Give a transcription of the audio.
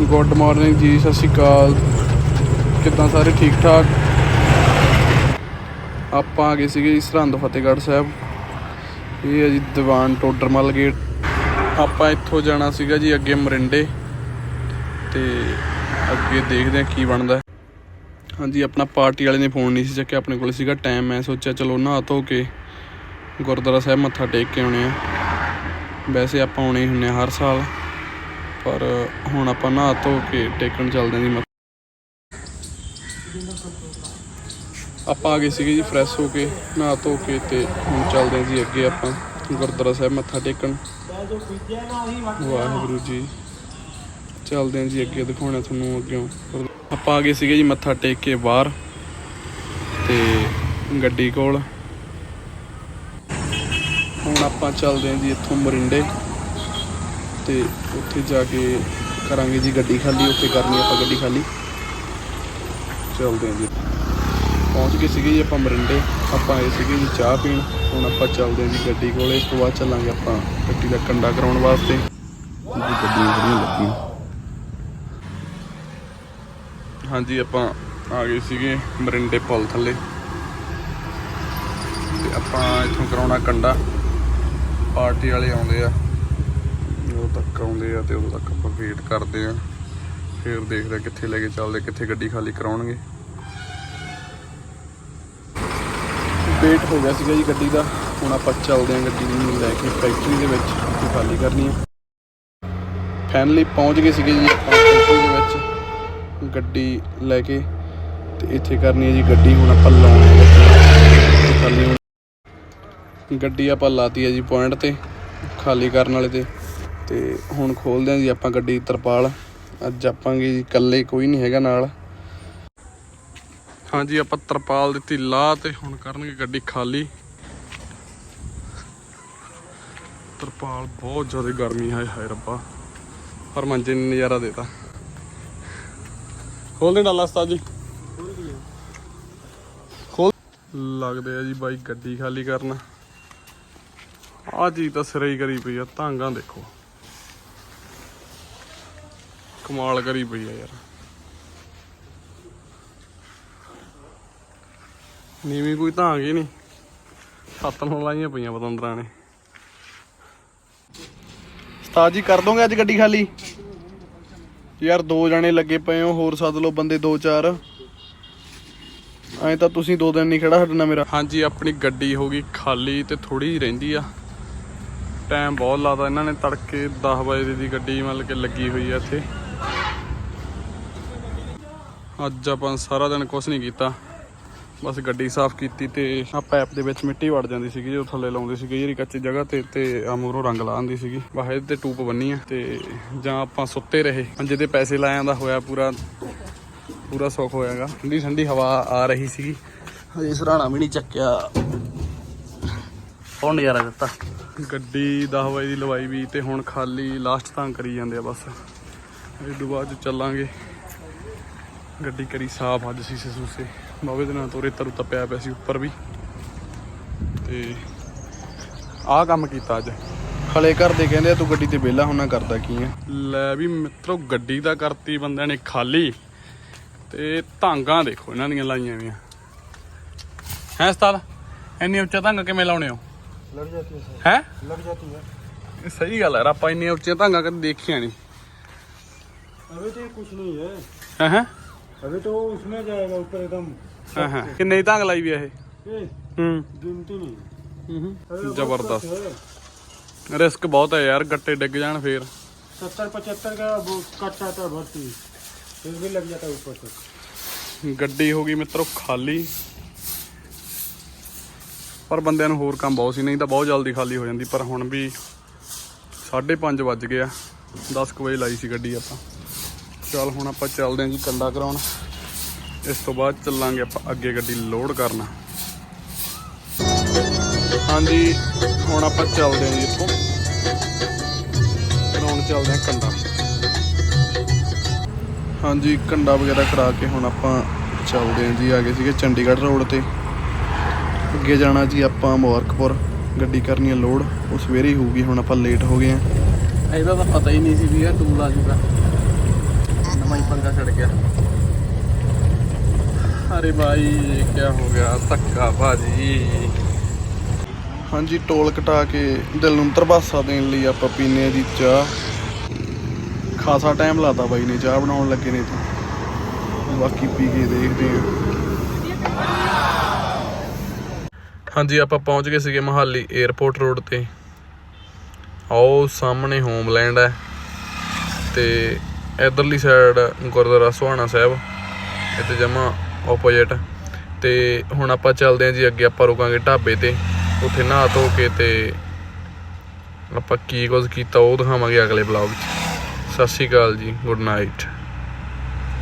Good morning ਜੀ, ਸਤਿ ਸ਼੍ਰੀ ਅਕਾਲ। ਕਿੱਦਾਂ ਸਾਰੇ ਠੀਕ ਠਾਕ? ਆਪਾਂ ਆ ਗਏ ਸੀਗੇ ਜੀ ਸਰਹੰਦ ਫਤਿਹਗੜ੍ਹ ਸਾਹਿਬ। ਇਹ ਹੈ ਜੀ ਦੀਵਾਨ ਟੋਡਰਮਲ ਗੇਟ। ਆਪਾਂ ਇੱਥੋਂ ਜਾਣਾ ਸੀਗਾ ਜੀ ਅੱਗੇ ਮਰਿੰਡੇ। ਤੇ ਅੱਗੇ ਦੇਖਦੇ ਹਾਂ ਕੀ ਬਣਦਾ। ਹਾਂਜੀ, ਆਪਣਾ ਪਾਰਟੀ ਵਾਲੇ ਨੇ ਫੋਨ ਨਹੀਂ ਸੀ ਚੱਕਿਆ, ਆਪਣੇ ਕੋਲ ਸੀਗਾ ਟਾਈਮ ਮੈਂ ਸੋਚਿਆ ਚਲੋ ਨਹਾ ਧੋ ਕੇ ਗੁਰਦੁਆਰਾ ਸਾਹਿਬ ਮੱਥਾ ਟੇਕ ਕੇ ਆਉਣੇ ਆ। ਵੈਸੇ ਆਪਾਂ ਆਉਣੇ ਹੀ ਹੁੰਨੇ ਹਰ ਸਾਲ। ਪਰ ਹੁਣ ਆਪਾਂ ਨਹਾ ਧੋ ਕੇ ਟੇਕਣ ਚੱਲਦੇ ਹਾਂ ਜੀ ਆਪਾਂ ਆ ਗਏ ਸੀਗੇ ਜੀ ਫਰੈਸ਼ ਹੋ ਕੇ, ਨਹਾ ਧੋ ਕੇ ਤੇ ਹੁਣ ਚੱਲਦੇ ਹਾਂ ਜੀ ਅੱਗੇ ਆਪਾਂ ਗੁਰਦੁਆਰਾ ਸਾਹਿਬ ਮੱਥਾ ਟੇਕਣ। ਵਾਹਿਗੁਰੂ ਜੀ। ਚੱਲਦੇ ਹਾਂ ਜੀ ਅੱਗੇ ਦਿਖਾਉਣਾ ਤੁਹਾਨੂੰ ਅੱਗੇ ਆਪਾਂ ਆ ਗਏ ਸੀਗੇ ਜੀ ਮੱਥਾ ਟੇਕ ਕੇ ਬਾਹਰ ਤੇ ਗੱਡੀ ਕੋਲ। ਹੁਣ ਆਪਾਂ ਚੱਲਦੇ ਹਾਂ ਜੀ ਇੱਥੋਂ ਮਰਿੰਡੇ। ਤੇ ਉੱਥੇ ਜਾ ਕੇ ਕਰਾਂਗੇ ਜੀ ਗੱਡੀ ਖਾਲੀ, ਉੱਥੇ ਕਰਨੀ ਆਪਾਂ ਗੱਡੀ ਖਾਲੀ। ਚੱਲਦੇ ਹਾਂ ਜੀ। ਪਹੁੰਚ ਗਏ ਸੀਗੇ ਜੀ ਆਪਾਂ ਮਰਿੰਡੇ, ਆਪਾਂ ਆਏ ਸੀਗੇ ਜੀ ਚਾਹ ਪੀਣ। ਹੁਣ ਆਪਾਂ ਚੱਲਦੇ ਹਾਂ ਜੀ ਗੱਡੀ ਕੋਲੇ ਇਸ ਤੋਂ ਬਾਅਦ ਚੱਲਾਂਗੇ ਆਪਾਂ ਗੱਡੀ ਦਾ ਕੰਡਾ ਕਰਾਉਣ ਵਾਸਤੇ। ਜੀ, ਗੱਡੀਆਂ ਖੜੀਆਂ ਲੱਗੀਆਂ। ਹਾਂਜੀ, ਆਪਾਂ ਆ ਗਏ ਸੀਗੇ ਮਰਿੰਡੇ ਪੁਲ ਥੱਲੇ। ਤੇ ਆਪਾਂ ਇੱਥੋਂ ਕਰਾਉਣਾ ਕੰਡਾ। ਪਾਰਟੀ ਵਾਲੇ ਆਉਂਦੇ ਆ। ਉਦੋਂ ਤੱਕ ਆਉਂਦੇ ਆ ਤੇ ਉਦੋਂ ਤੱਕ ਆਪਾਂ ਵੇਟ ਕਰਦੇ ਆ। ਫਿਰ ਦੇਖਦੇ ਆ ਕਿੱਥੇ ਲੈ ਕੇ ਚੱਲਦੇ, ਕਿੱਥੇ ਗੱਡੀ ਖਾਲੀ ਕਰਾਉਣਗੇ। ਵੇਟ ਹੋ ਗਿਆ ਸੀਗਾ ਜੀ ਗੱਡੀ ਦਾ। ਹੁਣ ਆਪਾਂ ਚੱਲਦੇ ਆ ਗੱਡੀ ਨੂੰ ਲੈ ਕੇ ਫੈਕਟਰੀ ਦੇ ਵਿੱਚ ਗੱਡੀ ਖਾਲੀ ਕਰਨੀ ਆ। ਫਾਈਨਲੀ ਪਹੁੰਚ ਗਏ ਸੀਗੇ ਜੀ ਆਪਾਂ ਫੈਕਟਰੀ ਦੇ ਵਿੱਚ। ਗੱਡੀ ਲੈ ਕੇ ਤੇ ਇੱਥੇ ਕਰਨੀ ਹੈ ਜੀ ਗੱਡੀ, ਹੁਣ ਆਪਾਂ ਲਾਉਣੀ ਹੈ ਗੱਡੀ। ਆਪਾਂ ਲਾਤੀ ਹੈ ਜੀ ਪੁਆਇੰਟ ਤੇ, ਖਾਲੀ ਕਰਨ ਵਾਲੇ ਤੇ। ਤੇ ਹੁਣ ਖੋਲਦੇ ਹਾਂ ਜੀ ਆਪਾਂ ਗੱਡੀ ਤਰਪਾਲ। ਅੱਜ ਆਪਾਂਗੇ ਜੀ ਇਕੱਲੇ ਕੋਈ ਨਹੀਂ ਹੈਗਾ ਨਾਲ। ਹਾਂਜੀ, ਆਪਾਂ ਤਰਪਾਲ ਦਿੱਤੀ ਲਾ ਤੇ ਹੁਣ ਕਰਨਗੇ ਗੱਡੀ ਖਾਲੀ। ਤਰਪਾਲ ਬਹੁਤ ਜ਼ਿਆਦਾ ਗਰਮੀ ਹੈ ਹਾਏ ਰੱਬਾ। ਪਰ ਮੰਜੇ ਨੇ ਨਜ਼ਾਰਾ ਦੇਤਾ। ਖੋਲ ਦੇ ਡਾਲਾ ਉਸਤਾਦ ਜੀ। ਖੋਲ। ਲੱਗਦੇ ਆ ਜੀ ਬਾਈ ਗੱਡੀ ਖਾਲੀ ਕਰਨ। ਆ ਚੀਜ਼ ਤਾਂ ਸਿਰੇ ਹੀ ਕਰੀ ਪਈ ਆ ਤਾਂਗਾ ਦੇਖੋ। ਕਮਾਲ ਕਰੀ ਪਈ ਆ ਯਾਰ। ਨੀਵੀਂ ਕੋਈ ਤਾਂ ਹੀ ਨਹੀਂ ਸੱਤ ਨੂੰ ਲਾਈਆਂ ਪਈਆਂ ਪਤੰਦਰਾਂ ਨੇ। ਉਸਤਾਦ ਜੀ ਕਰ ਦੋਗੇ ਅੱਜ ਗੱਡੀ ਖਾਲੀ? ਯਾਰ ਦੋ ਜਣੇ ਲੱਗੇ ਪਏ ਹੋ ਹੋਰ ਸੱਦ ਲਓ ਬੰਦੇ ਦੋ ਚਾਰ। ਐਂ ਤਾਂ ਤੁਸੀਂ ਦੋ ਦਿਨ ਨਹੀਂ ਖੜਾ ਹਟਣਾ ਮੇਰਾ। ਹਾਂਜੀ ਆਪਣੀ ਗੱਡੀ ਹੋ ਗਈ ਖਾਲੀ ਤੇ ਥੋੜੀ ਰਹਿੰਦੀ ਆ। ਟਾਈਮ ਬਹੁਤ ਲਾਦਾ ਇਹਨਾਂ ਨੇ ਤੜਕੇ 10 ਵਜੇ ਦੀ ਗੱਡੀ ਮਤਲਬ ਕਿ ਲੱਗੀ ਹੋਈ ਆ ਇੱਥੇ। ਅੱਜ ਆਪਾਂ ਸਾਰਾ ਦਿਨ ਕੁਝ ਨਹੀਂ ਕੀਤਾ। ਬਸ ਗੱਡੀ ਸਾਫ਼ ਕੀਤੀ ਤੇ ਆ ਪੈਪ ਦੇ ਵਿੱਚ ਮਿੱਟੀ ਵੜ ਜਾਂਦੀ ਸੀਗੀ ਜੋ ਥੱਲੇ ਲਾਉਂਦੇ ਸੀਗੇ ਜਿਹੜੀ ਕੱਚੀ ਜਗ੍ਹਾ ਤੇ ਤੇ ਆ ਮੂਹਰੋਂ ਰੰਗ ਲਾ ਆਂਦੀ ਸੀਗੀ। ਬਾਹਰ ਇਹਦੇ ਤੇ ਟੂਪ ਬੰਨੀ ਆ ਤੇ ਜਾਂ ਆਪਾਂ ਸੁੱਤੇ ਰਹੇ। ਪੰਜੇ ਦੇ ਪੈਸੇ ਲਾਇਆਂ ਦਾ ਹੋਇਆ ਪੂਰਾ ਪੂਰਾ ਸੁੱਖ ਹੋਇਆਗਾ। ਠੰਡੀ ਠੰਡੀ ਹਵਾ ਆ ਰਹੀ ਸੀਗੀ। ਹਜੇ ਸਰਾਣਾ ਵੀ ਨਹੀਂ ਚੱਕਿਆ। ਕੌਣ ਨਜ਼ਾਰਾ ਦਿੱਤਾ? ਗੱਡੀ 10 ਵਜੇ ਦੀ ਲਵਾਈ ਵੀ ਤੇ ਹੁਣ ਖਾਲੀ ਲਾਸਟ ਤਾਂ ਕਰੀ ਜਾਂਦੇ ਆ ਬਸ। ਇਹ ਤੋਂ ਬਾਅਦ 'ਚ ਚੱਲਾਂਗੇ। ਗੱਡੀ ਕਰੀ ਸਾਫ਼ ਅੱਜ ਸੀਸੇ ਸੂਸੇ ਬਾਵੇ ਦੇ ਨਾਲ ਤੋਰੇ ਤਰੂ ਤਪਿਆ ਪਿਆ ਸੀ ਉੱਪਰ ਵੀ। ਤੇ ਆਹ ਕੰਮ ਕੀਤਾ ਅੱਜ। ਹਲੇ ਕਰਦੇ ਕਹਿੰਦੇ ਤੂੰ ਗੱਡੀ ਤੇ ਵਿਹਲਾ ਹੋਣਾ ਕਰਦਾ ਕੀ ਹੈ ਲੈ ਵੀ ਮਿੱਤਰੋ ਗੱਡੀ ਦਾ ਕਰਤੀ ਬੰਦਿਆਂ ਨੇ ਖਾਲੀ। ਤੇ ਧਾਂਗਾ ਦੇਖੋ ਇਹਨਾਂ ਦੀਆਂ ਲਾਈਆਂ ਵੀਆਂ ਹੈ ਉਸਤਾਦ ਇੰਨੀ ਉੱਚਾ ਧਾਂਗਾ ਕਿਵੇਂ ਲਾਉਣੇ ਹੋ? ਲੜ ਜਾਂਦੀ ਹੈ ਹੈ? ਲੜ ਜਾਂਦੀ ਹੈ। ਇਹ ਸਹੀ ਗੱਲ ਹੈ ਆਪਾਂ ਇੰਨੀਆਂ ਉੱਚੀਆਂ ਧਾਂਗਾ ਕਦੇ ਦੇਖੀਆਂ ਨਹੀਂ। ਅਵੇ ਤੇ ਕੁਝ ਨਹੀਂ ਹੈ। ਹਾਂ ਹਾਂ? अभी तो वो उसमें जाएगा ऊपर एकदम ਹਾਂ ਹਾਂ ਕਿੰਨੇ ਦੀ ਧਾਂਗ ਲਾਈ ਵੀ ਆ ਇਹ ये ਹੂੰ गिनती नहीं अरे बहुत ਜ਼ਬਰਦਸਤ सख्त है ਰਿਸਕ ਬਹੁਤ ਹੈ ਯਾਰ ਗੱਟੇ ਡਿੱਗ ਜਾਣ ਫੇਰ सत्तर पचहत्तर का वो कट जाता है भर्ती फिर भी लग जाता है ऊपर तक ਗੱਡੀ ਹੋ ਗਈ ਮਿੱਤਰੋ ਖਾਲੀ ਪਰ ਬੰਦਿਆਂ ਨੂੰ ਹੋਰ ਕੰਮ ਬਹੁਤ ਸੀ ਨਹੀਂ ਤਾਂ ਬਹੁਤ ਜਲਦੀ ਖਾਲੀ ਹੋ ਜਾਂਦੀ ਪਰ ਹੁਣ ਵੀ 5:30 ਵੱਜ ਗਏ ਆ 10 ਕੁ ਵਜੇ ਲਾਈ ਸੀ ਗੱਡੀ ਆਪਾਂ ਚੱਲ ਹੁਣ ਆਪਾਂ ਚੱਲਦੇ ਹਾਂ ਜੀ ਕੰਡਾ ਕਰਾਉਣ। ਇਸ ਤੋਂ ਬਾਅਦ ਚੱਲਾਂਗੇ ਆਪਾਂ ਅੱਗੇ ਗੱਡੀ ਲੋਡ ਕਰਨਾ। ਹਾਂਜੀ, ਹੁਣ ਆਪਾਂ ਚੱਲਦੇ ਹਾਂ ਜੀ ਇੱਥੋਂ। ਕਰਾਉਣ ਚੱਲਦੇ ਹਾਂ ਕੰਡਾ। ਹਾਂਜੀ, ਕੰਡਾ ਵਗੈਰਾ ਕਰਾ ਕੇ ਹੁਣ ਆਪਾਂ ਚੱਲਦੇ ਹਾਂ ਜੀ ਆ ਗਏ ਸੀਗੇ ਚੰਡੀਗੜ੍ਹ ਰੋਡ ਤੇ। ਅੱਗੇ ਜਾਣਾ ਜੀ ਆਪਾਂ ਮੁਬਾਰਕਪੁਰ, ਗੱਡੀ ਕਰਨੀ ਹੈ ਲੋਡ ਉਹ ਸਵੇਰੇ ਹੀ ਹੋਊਗੀ, ਹੁਣ ਆਪਾਂ ਲੇਟ ਹੋ ਗਏ ਆ ਇਹਦਾ ਤਾਂ ਪਤਾ ਹੀ ਨਹੀਂ ਸੀ ਵੀ ਇਹ ਟੂਲ ਆ ਜੂਗਾ। ਗਿਆ। ਅਰੇ ਭਾਈ ਇਹ ਕੀ ਹੋ ਗਿਆ? ਧੱਕਾ ਭਾਜੀ। ਹਾਂਜੀ ਟੋਲ ਕਟਾ ਕੇ ਦਿਲ ਨੂੰ ਤਰਬਾਸਾ ਦੇਣ ਲਈ ਆਪਾਂ ਪੀਨੇ ਆ ਜੀ ਚਾਹ। ਖਾਸਾ ਟਾਈਮ ਲਾਤਾ ਬਾਈ ਨੇ ਚਾਹ ਬਣਾਉਣ ਲੱਗੇ ਨੇ ਤੇ ਬਾਕੀ ਪੀ ਕੇ ਦੇਖਦੇ ਆ। ਹਾਂਜੀ ਆਪਾਂ ਪਹੁੰਚ ਗਏ ਸੀਗੇ ਮਹਾਲੀ 에ਅਰਪੋਰਟ ਰੋਡ ਤੇ। ਆਓ ਸਾਹਮਣੇ ਹੋਮਲੈਂਡ ਹੈ। ਤੇ ਇਧਰਲੀ ਸਾਈਡ ਗੁਰਦੁਆਰਾ ਸੁਹਾਣਾ ਸਾਹਿਬ, ਇੱਥੇ ਜਮਾ ਆਪੋਜੀਟ ਤੇ ਹੁਣ ਆਪਾਂ ਚੱਲਦੇ ਹਾਂ ਜੀ, ਅੱਗੇ ਆਪਾਂ ਰੁਕਾਂਗੇ ਢਾਬੇ ਤੇ। ਉੱਥੇ ਨਹਾ ਧੋ ਕੇ ਤੇ ਆਪਾਂ ਕੀ ਕੁਝ ਕੀਤਾ ਉਹ ਦਿਖਾਵਾਂਗੇ ਅਗਲੇ ਵਲੌਗ 'ਚ। ਸਤਿ ਸ਼੍ਰੀ ਅਕਾਲ ਜੀ ਗੁੱਡ ਨਾਈਟ